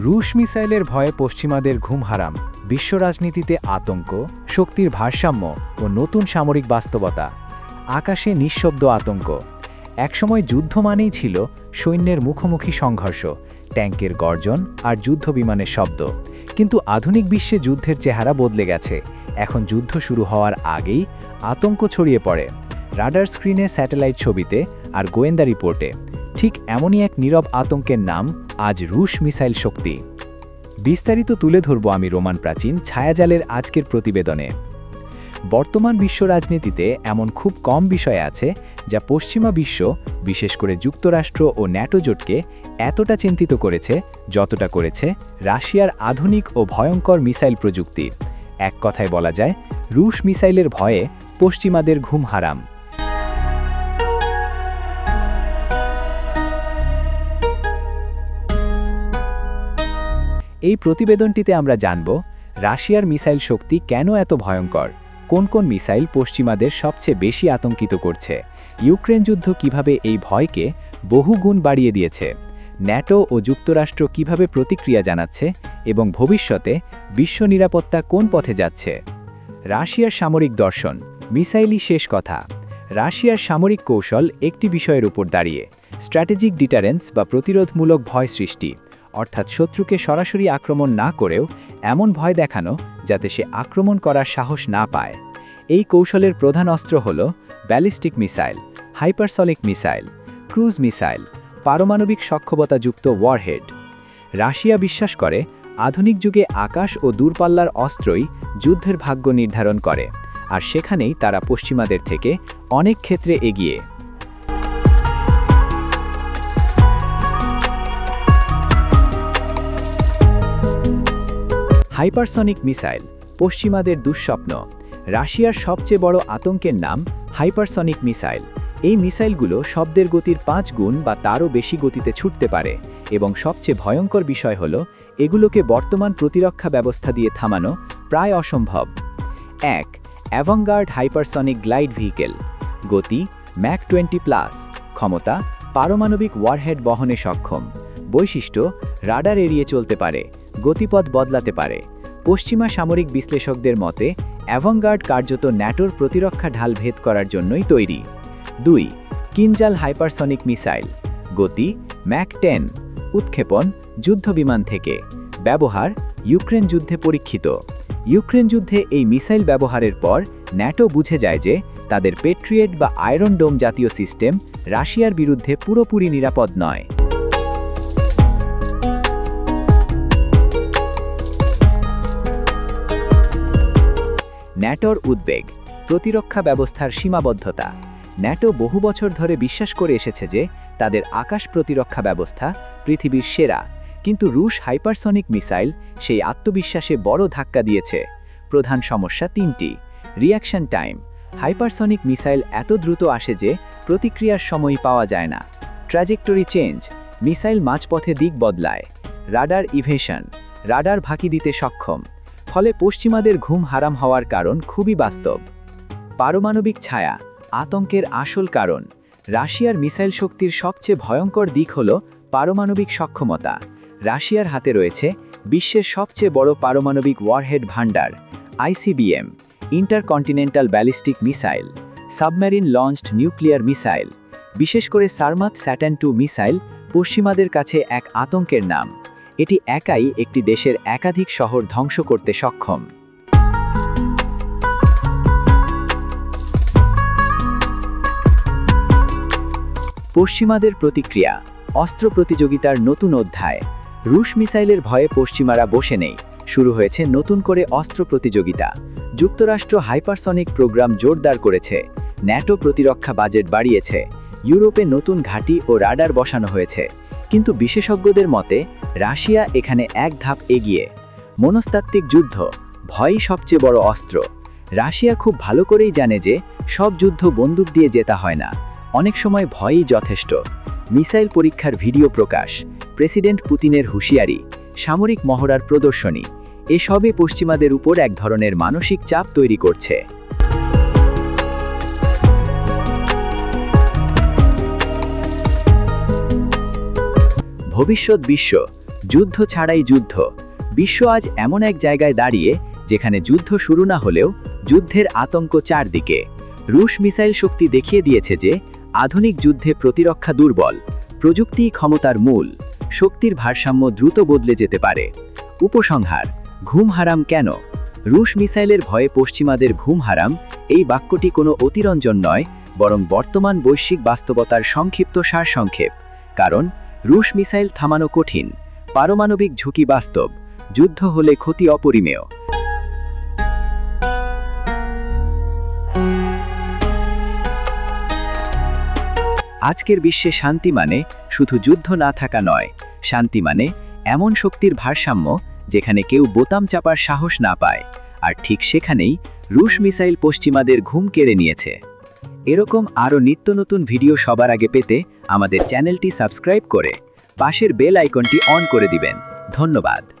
রুশ মিসাইলের ভয়ে পশ্চিমাদের ঘুম হারাম, বিশ্ব রাজনীতিতে আতঙ্ক, শক্তির ভারসাম্য ও নতুন সামরিক বাস্তবতা। আকাশে নিঃশব্দ আতঙ্ক। একসময় যুদ্ধ মানেই ছিল সৈন্যের মুখোমুখি সংঘর্ষ, ট্যাঙ্কের গর্জন আর যুদ্ধ বিমানের শব্দ। কিন্তু আধুনিক বিশ্বে যুদ্ধের চেহারা বদলে গেছে। এখন যুদ্ধ শুরু হওয়ার আগেই আতঙ্ক ছড়িয়ে পড়ে। রাডার স্ক্রিনে স্যাটেলাইট ছবিতে আর গোয়েন্দা রিপোর্টে। ঠিক এমনই এক নীরব আতঙ্কের নাম, আজ রুশ মিসাইল শক্তি। বিস্তারিত তুলে ধরব আমি রোমান প্রাচীন ছায়াজালের আজকের প্রতিবেদনে। বর্তমান বিশ্ব রাজনীতিতে এমন খুব কম বিষয় আছে, যা পশ্চিমা বিশ্ব, বিশেষ করে যুক্তরাষ্ট্র ও ন্যাটো জোটকে এতটা চিন্তিত করেছে, যতটা করেছে রাশিয়ার আধুনিক ও ভয়ঙ্কর মিসাইল প্রযুক্তি। এক কথায় বলা যায়, রুশ মিসাইলের ভয়ে পশ্চিমাদের ঘুম হারাম। এই প্রতিবেদনটিতে আমরা জানব, রাশিয়ার মিসাইল শক্তি কেন এত ভয়ঙ্কর? কোন কোন মিসাইল পশ্চিমাদের সবচেয়ে বেশি আতঙ্কিত করছে? ইউক্রেন যুদ্ধ কীভাবে এই ভয়কে বহু গুণ বাড়িয়ে দিয়েছে? ন্যাটো ও যুক্তরাষ্ট্র কীভাবে প্রতিক্রিয়া জানাচ্ছে? এবং ভবিষ্যতে বিশ্ব নিরাপত্তা কোন পথে যাচ্ছে? রাশিয়ার সামরিক দর্শন, মিসাইলই শেষ কথা। রাশিয়ার সামরিক কৌশল একটি বিষয়ের উপর দাঁড়িয়ে, স্ট্র্যাটেজিক ডিটারেন্স বা প্রতিরোধমূলক ভয় সৃষ্টি। অর্থাৎ শত্রুকে সরাসরি আক্রমণ না করেও এমন ভয় দেখানো যাতে সে আক্রমণ করার সাহস না পায়। এই কৌশলের প্রধান অস্ত্র হল ballistic missile, hypersonic missile, cruise missile, পারমাণবিক সক্ষমতাযুক্ত ওয়ারহেড। রাশিয়া বিশ্বাস করে, আধুনিক যুগে আকাশ ও দূরপাল্লার অস্ত্রই যুদ্ধের ভাগ্য নির্ধারণ করে, আর সেখানেই তারা পশ্চিমাদের থেকে অনেক ক্ষেত্রে এগিয়ে। হাইপারসনিক মিসাইল, পশ্চিমাদের দুঃস্বপ্ন। রাশিয়ার সবচেয়ে বড় আতঙ্কের নাম হাইপারসনিক মিসাইল। এই মিসাইলগুলো শব্দের গতির পাঁচ গুণ বা তারও বেশি গতিতে ছুটতে পারে এবং সবচেয়ে ভয়ঙ্কর বিষয় হল, এগুলোকে বর্তমান প্রতিরক্ষা ব্যবস্থা দিয়ে থামানো প্রায় অসম্ভব। এক, অ্যাভঙ্গার্ড হাইপারসনিক গ্লাইড ভেহিকেল। গতি ম্যাক টোয়েন্টি প্লাস, ক্ষমতা পারমাণবিক ওয়ারহেড বহনে সক্ষম। বৈশিষ্ট্য, রাডার এড়িয়ে চলতে পারে, গতিপথ বদলাতে পারে। পশ্চিমা সামরিক বিশ্লেষকদের মতে, অ্যাভঙ্গার্ড কার্যত ন্যাটোর প্রতিরক্ষা ঢাল ভেদ করার জন্যই তৈরি। দুই, কিনজাল হাইপারসনিক মিসাইল। গতি, ম্যাক টেন, উৎক্ষেপণ যুদ্ধবিমান থেকে। ব্যবহার, ইউক্রেন যুদ্ধে পরীক্ষিত। ইউক্রেন যুদ্ধে এই মিসাইল ব্যবহারের পর, ন্যাটো বুঝে যায় যে, তাদের পেট্রিয়েট বা আয়রন ডোম জাতীয় সিস্টেম রাশিয়ার বিরুদ্ধে পুরোপুরি নিরাপদ নয়। ন্যাটোর উদ্বেগ, প্রতিরক্ষা ব্যবস্থার সীমাবদ্ধতা। ন্যাটো বহু বছর ধরে বিশ্বাস করে এসেছে যে তাদের আকাশ প্রতিরক্ষা ব্যবস্থা পৃথিবীর সেরা, কিন্তু রুশ হাইপারসনিক মিসাইল সেই আত্মবিশ্বাসে বড় ধাক্কা দিয়েছে। প্রধান সমস্যা তিনটি, রিয়াকশন টাইম। হাইপারসনিক মিসাইল এত দ্রুত আসে যে প্রতিক্রিয়ার সময় পাওয়া যায় না। ট্র্যাজেক্টরি চেঞ্জ, মিসাইল মাঝপথে দিক বদলায়। রাডার ইভেশন, রাডার ফাঁকি দিতে সক্ষম। ফলে পশ্চিমাদের ঘুম হারাম হওয়ার কারণ খুবই বাস্তব। পারমাণবিক ছায়া, আতঙ্কের আসল কারণ। রাশিয়ার মিসাইল শক্তির সবচেয়ে ভয়ঙ্কর দিক হল পারমাণবিক সক্ষমতা। রাশিয়ার হাতে রয়েছে বিশ্বের সবচেয়ে বড় পারমাণবিক ওয়ারহেড ভান্ডার ICBM, intercontinental ballistic missile, submarine launched nuclear missile বিশেষ করে সারমাত স্যাটান টু মিসাইল পশ্চিমাদের কাছে এক আতঙ্কের নাম। এটি একাই একটি দেশের একাধিক শহর ধ্বংস করতে সক্ষম। পশ্চিমাদের প্রতিক্রিয়া, অস্ত্র প্রতিযোগিতার নতুন অধ্যায়। রুশ মিসাইলের ভয়ে পশ্চিমারা বসে নেই, শুরু হয়েছে নতুন করে অস্ত্র প্রতিযোগিতা। যুক্তরাষ্ট্র হাইপারসনিক প্রোগ্রাম জোরদার করেছে, ন্যাটো প্রতিরক্ষা বাজেট বাড়িয়েছে, ইউরোপে নতুন ঘাঁটি ও রাডার বসানো হয়েছে। কিন্তু বিশেষজ্ঞদের মতে, রাশিয়া এখানে এক ধাপ এগিয়ে। মনস্তাত্ত্বিক যুদ্ধ, ভয়ই সবচেয়ে বড় অস্ত্র। রাশিয়া খুব ভালো করেই জানে যে, সব যুদ্ধ বন্দুক দিয়ে জেতা হয় না। অনেক সময় ভয়ই যথেষ্ট। মিসাইল পরীক্ষার ভিডিও প্রকাশ, প্রেসিডেন্ট পুতিনের হুঁশিয়ারি, সামরিক মহড়ার প্রদর্শনী, এসবই পশ্চিমাদের উপর এক ধরনের মানসিক চাপ তৈরি করছে। ভবিষ্যৎ বিশ্ব, যুদ্ধ ছাড়াই যুদ্ধ। বিশ্ব আজ এমন এক জায়গায় দাঁড়িয়ে, যেখানে যুদ্ধ শুরু না হলেও যুদ্ধের আতঙ্ক চারদিকে। রুশ মিসাইল শক্তি দেখিয়ে দিয়েছে যে, আধুনিক যুদ্ধে প্রতিরক্ষা দুর্বল, প্রযুক্তি ক্ষমতার মূল, শক্তির ভারসাম্য দ্রুত বদলে যেতে পারে। উপসংহার, ঘুম হারাম কেন? রুশ মিসাইলের ভয়ে পশ্চিমাদের ঘুম হারাম, এই বাক্যটি কোনো অতিরঞ্জন নয়, বরং বর্তমান বৈশ্বিক বাস্তবতার সংক্ষিপ্ত সারসংক্ষেপ। কারণ রুশ মিসাইল থামানো কঠিন। পারমাণবিক ঝুঁকি বাস্তব। যুদ্ধ হলে ক্ষতি অপরিমেয়। আজকের বিশ্বে শান্তি মানে শুধু যুদ্ধ না থাকা নয়। শান্তি মানে এমন শক্তির ভারসাম্য যেখানে কেউ বোতাম চাপার সাহস না পায়। আর ঠিক সেখানেই রুশ মিসাইল পশ্চিমাদের ঘুম কেড়ে নিয়েছে। এরকম আরও নিত্য নতুন ভিডিও সবার আগে পেতে আমাদের চ্যানেলটি সাবস্ক্রাইব করে পাশের বেল আইকনটি অন করে দিবেন। ধন্যবাদ।